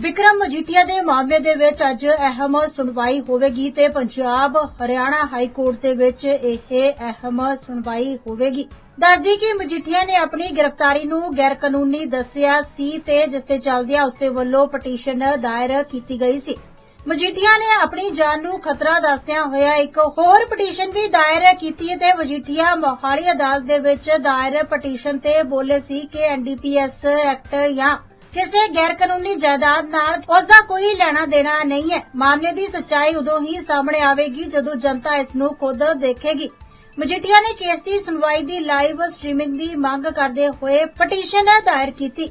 ਵਿਕਰਮ ਮਜੀਠੀਆ ਦੇ ਮਾਮਲੇ ਦੇ ਵਿੱਚ ਅੱਜ ਅਹਿਮ ਸੁਣਵਾਈ ਹੋਵੇਗੀ ਤੇ ਪੰਜਾਬ ਹਰਿਆਣਾ ਹਾਈ ਕੋਰਟ ਦੇ ਵਿੱਚ ਇਹ ਅਹਿਮ ਸੁਣਵਾਈ ਹੋਵੇਗੀ। ਦੱਸਦੀ ਕਿ ਮਜੀਠੀਆ ਨੇ ਆਪਣੀ ਗ੍ਰਿਫਤਾਰੀ ਨੂੰ ਗੈਰ ਕਾਨੂੰਨੀ ਦੱਸਿਆ ਸੀ ਤੇ ਜਿਸ ਤੇ ਚੱਲਦਿਆਂ ਉਸਦੇ ਵੱਲੋਂ ਪਟੀਸ਼ਨ ਦਾਇਰ ਕੀਤੀ ਗਈ ਸੀ। ਮਜੀਠੀਆ ਨੇ ਆਪਣੀ ਜਾਨ ਨੂੰ ਖਤਰਾ ਦੱਸਦਿਆਂ ਹੋਇਆ ਇੱਕ ਹੋਰ ਪਟੀਸ਼ਨ ਵੀ ਦਾਇਰ ਕੀਤੀ ਤੇ ਮਜੀਠੀਆ ਮੋਹਾਲੀ ਅਦਾਲਤ ਦੇ ਵਿੱਚ ਦਾਇਰ ਪਟੀਸ਼ਨ ਤੇ ਬੋਲੇ ਸੀ ਕਿ ਐਨਡੀਪੀਐਸ ਐਕਟ ਜਾਂ ਕਿਸੇ ਗੈਰ ਕਾਨੂੰਨੀ ਜਾਇਦਾਦ ਨਾਲ ਉਸ ਦਾ ਕੋਈ ਲੈਣਾ ਦੇਣਾ ਨਹੀਂ ਹੈ। ਮਾਮਲੇ ਦੀ ਸੱਚਾਈ ਉਦੋਂ ਹੀ ਸਾਹਮਣੇ ਆਵੇਗੀ ਜਦੋਂ ਜਨਤਾ ਇਸ ਨੂੰ ਖੁਦ ਦੇਖੇਗੀ। ਮਜੀਠੀਆ ਨੇ ਕੇਸ ਦੀ ਸੁਣਵਾਈ ਦੀ ਲਾਈਵ ਸਟ੍ਰੀਮਿੰਗ ਦੀ ਮੰਗ ਕਰਦੇ ਹੋਏ ਪਟੀਸ਼ਨ ਦਾਇਰ ਕੀਤੀ।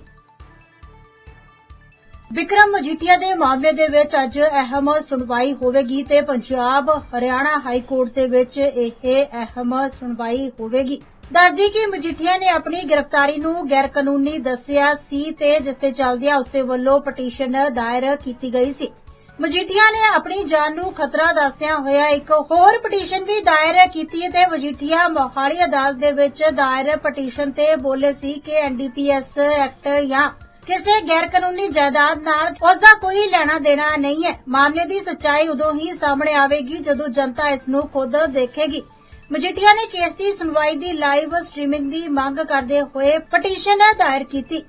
ਵਿਕਰਮ ਮਜੀਠੀਆ ਦੇ ਮਾਮਲੇ ਦੇ ਵਿੱਚ ਅੱਜ ਅਹਿਮ ਸੁਣਵਾਈ ਹੋਵੇਗੀ ਤੇ ਪੰਜਾਬ, ਹਰਿਆਣਾ ਹਾਈ ਕੋਰਟ ਦੇ ਵਿੱਚ ਇਹ ਅਹਿਮ ਸੁਣਵਾਈ ਹੋਵੇਗੀ। ਦੱਸਦੀ ਕਿ ਮਜੀਠੀਆ ਨੇ ਆਪਣੀ ਗ੍ਰਿਫਤਾਰੀ ਨੂੰ ਗੈਰ ਕਾਨੂੰਨੀ ਦੱਸਿਆ ਸੀ ਤੇ ਜਿਸ ਤੇ ਚੱਲਦਿਆਂ ਉਸਦੇ ਵੱਲੋਂ ਪਟੀਸ਼ਨ ਦਾਇਰ ਕੀਤੀ ਗਈ ਸੀ। ਮਜੀਠੀਆ ਨੇ ਆਪਣੀ ਜਾਨ ਨੂੰ ਖਤਰਾ ਦੱਸਦਿਆਂ ਹੋਇਆ ਇੱਕ ਹੋਰ ਪਟੀਸ਼ਨ ਵੀ ਦਾਇਰ ਕੀਤੀ ਤੇ ਮਜੀਠੀਆ ਮੋਹਾਲੀ ਅਦਾਲਤ ਦੇ ਵਿੱਚ ਦਾਇਰ ਪਟੀਸ਼ਨ ਤੇ ਬੋਲੇ ਸੀ ਕਿ ਐਨਡੀਪੀਐਸ ਐਕਟ ਜਾਂ ਕਿਸੇ ਗੈਰ ਕਾਨੂੰਨੀ ਜਾਇਦਾਦ ਨਾਲ ਉਸ ਦਾ ਕੋਈ ਲੈਣਾ ਦੇਣਾ ਨਹੀਂ ਹੈ। ਮਾਮਲੇ ਦੀ ਸੱਚਾਈ ਉਦੋਂ ਹੀ ਸਾਹਮਣੇ ਆਵੇਗੀ ਜਦੋਂ ਜਨਤਾ ਇਸ ਨੂੰ ਖੁਦ ਦੇਖੇਗੀ। ਮਜੀਠੀਆ ਨੇ ਕੇਸ ਦੀ ਸੁਣਵਾਈ ਦੀ ਲਾਈਵ ਸਟ੍ਰੀਮਿੰਗ ਦੀ ਮੰਗ ਕਰਦੇ ਹੋਏ ਪਟੀਸ਼ਨ ਦਾਇਰ ਕੀਤੀ।